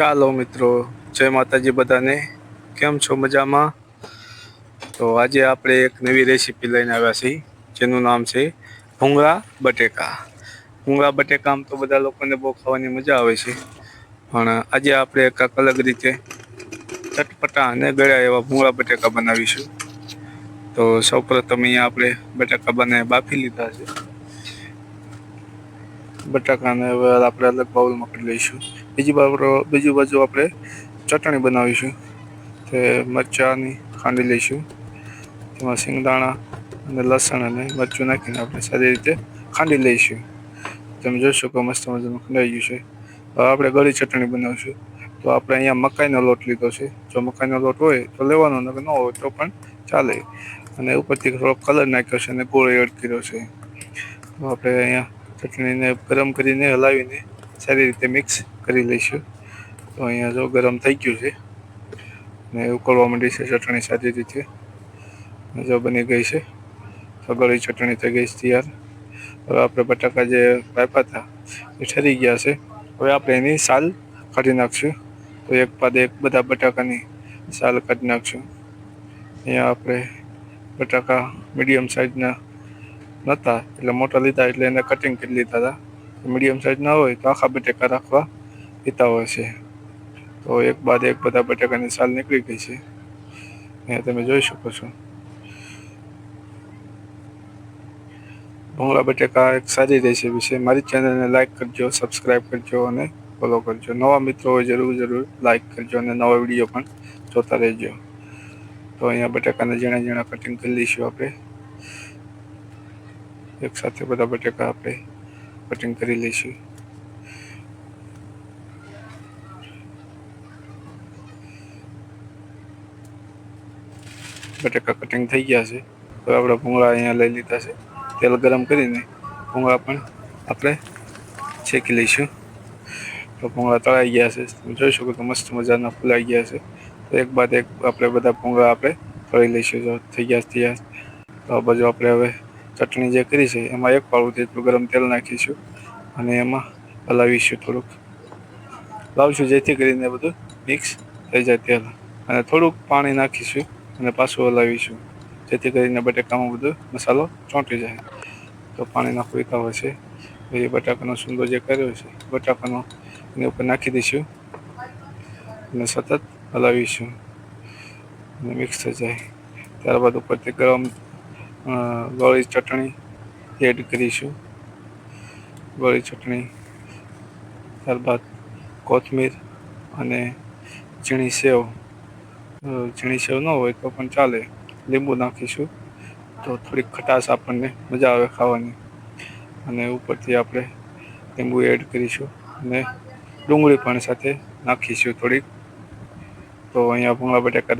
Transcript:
ચાલો મિત્રો, જય માતાજી બધાને. કેમ છો મજામાં? તો આજે આપણે એક નવી રેસીપી લઈને આવ્યા છીએ, જેનું નામ છે ભૂંગળા બટેકા. ભૂંગળા બટેકા આમ તો બધા લોકોને બહુ ખાવાની મજા આવે છે. પણ આજે આપણે એક અલગ રીતે ચટપટા અને ગળ્યા એવા ભૂંગળા બટેકા બનાવીશું. તો સૌપ્રથમ અહીંયા આપણે બટાકા બનાવી બાફી લીધા છે. બટાકાને હવે આપણે અલગ બાઉલમાં કરી લઈશું. બીજી બાજુ બીજી બાજુ આપણે ચટણી બનાવીશું. તે મરચાંની ખાંડી લઈશું. તેમાં સિંગદાણા અને લસણ અને મરચું નાખીને આપણે સારી રીતે ખાંડી લઈશું. તમે જોશો કે મસ્ત મજાનું ખંડાઈ ગયું છે. હવે આપણે ગળી ચટણી બનાવીશું. તો આપણે અહીંયા મકાઈનો લોટ લીધો છે. જો મકાઈનો લોટ હોય તો લેવાનો ન હોય તો પણ ચાલે. અને ઉપરથી થોડો કલર નાખ્યો છે અને ગોળ એડ કર્યો છે. તો આપણે અહીંયા ચટણીને ગરમ કરીને હલાવીને સારી રીતે મિક્સ કરી લઈશું. તો અહીંયા જો ગરમ થઈ ગયું છે. ને ઉકળવા માંડી છે ચટણી સારી રીતે. જો બની ગઈ છે. સગળી ચટણી થઈ ગઈ છે તૈયાર. હવે આપણે બટાકા જે વાપ્યા હતા એ ઠરી ગયા છે. હવે આપણે એની સાલ કાઢી નાખશું. તો એક બાદ એક બધા બટાકાની સાલ કાઢી નાખશું. અહીંયા આપણે બટાકા મીડિયમ સાઇઝના નહોતા એટલે મોટા લીધા એટલે એને કટિંગ કરી લીધા હતા મીડિયમ સાઇઝ ના હોય તો આખા બટેકા રાખવા પીતા હોય છે. તો એક બાદ એક બધા બટાકાની સાલ નીકળી ગઈ છે. અહીંયા તમે જોઈ શકો છો. ભૂંગળા બટેકા એક સારી રેસીપી છે. મારી ચેનલને લાઇક કરજો સબસ્ક્રાઇબ કરજો અને ફોલો કરજો. નવા મિત્રો હોય જરૂર જરૂર લાઇક કરજો અને નવા વીડિયો પણ જોતા રહેજો. તો અહીંયા બટાકાને ઝીણા ઝીણા કટિંગ કરી લઈશું આપણે. એક સાથે બધા બટેકા આપણે કટિંગ કરી લઈશું. બટેકા કટિંગ થઈ ગયા છે. હવે આપણે ભૂંગળા અહીંયા લઈ લીધા છે. તેલ ગરમ કરીને ભૂંગળા પણ આપણે શેકી લઈશું. તો ભૂંગળા તળાઈ ગયા છે. તમે જોઈ શકો તો મસ્ત મજાના ફૂલાઈ ગયા છે. તો એક બાદ એક આપણે બધા ભૂંગળા આપણે તળી લઈશું. જો થઈ ગયા તૈયાર તો આ બાજુ આપણે હવે ચટણી જે કરી છે, એમાં એક પાવડું જેટલું ગરમ તેલ નાખીશું અને એમાં હલાવીશું થોડુંક. લાવશું જેથી કરીને બધું મિક્સ થઈ જાય તેલ. અને થોડુંક પાણી નાખીશું અને પાછું હલાવીશું. જેથી કરીને બટાકામાં બધું મસાલો ચોંટી જાય. તો પાણીના નાખવીતા હોય છે. એ બટાકાનો સુંદર જે કર્યો છે, બટાકાનો એની ઉપર નાખી દઈશું અને સતત હલાવીશું. અને મિક્સ થઈ જાય. ત્યારબાદ ઉપરથી ગરમ ગોળી ચટણી એડ કરીશું. ગોળી ચટણી, ત્યારબાદ કોથમીર અને ઝીણી સેવ. ઝીણી સેવ ન હોય તો પણ ચાલે. લીંબુ નાખીશું તો થોડીક ખટાશ આપણને મજા આવે ખાવાની. અને ઉપરથી આપણે લીંબુ એડ કરીશું અને ડુંગળી પણ સાથે નાખીશું થોડીક. તો અહીંયા ભૂંગળા બટાકા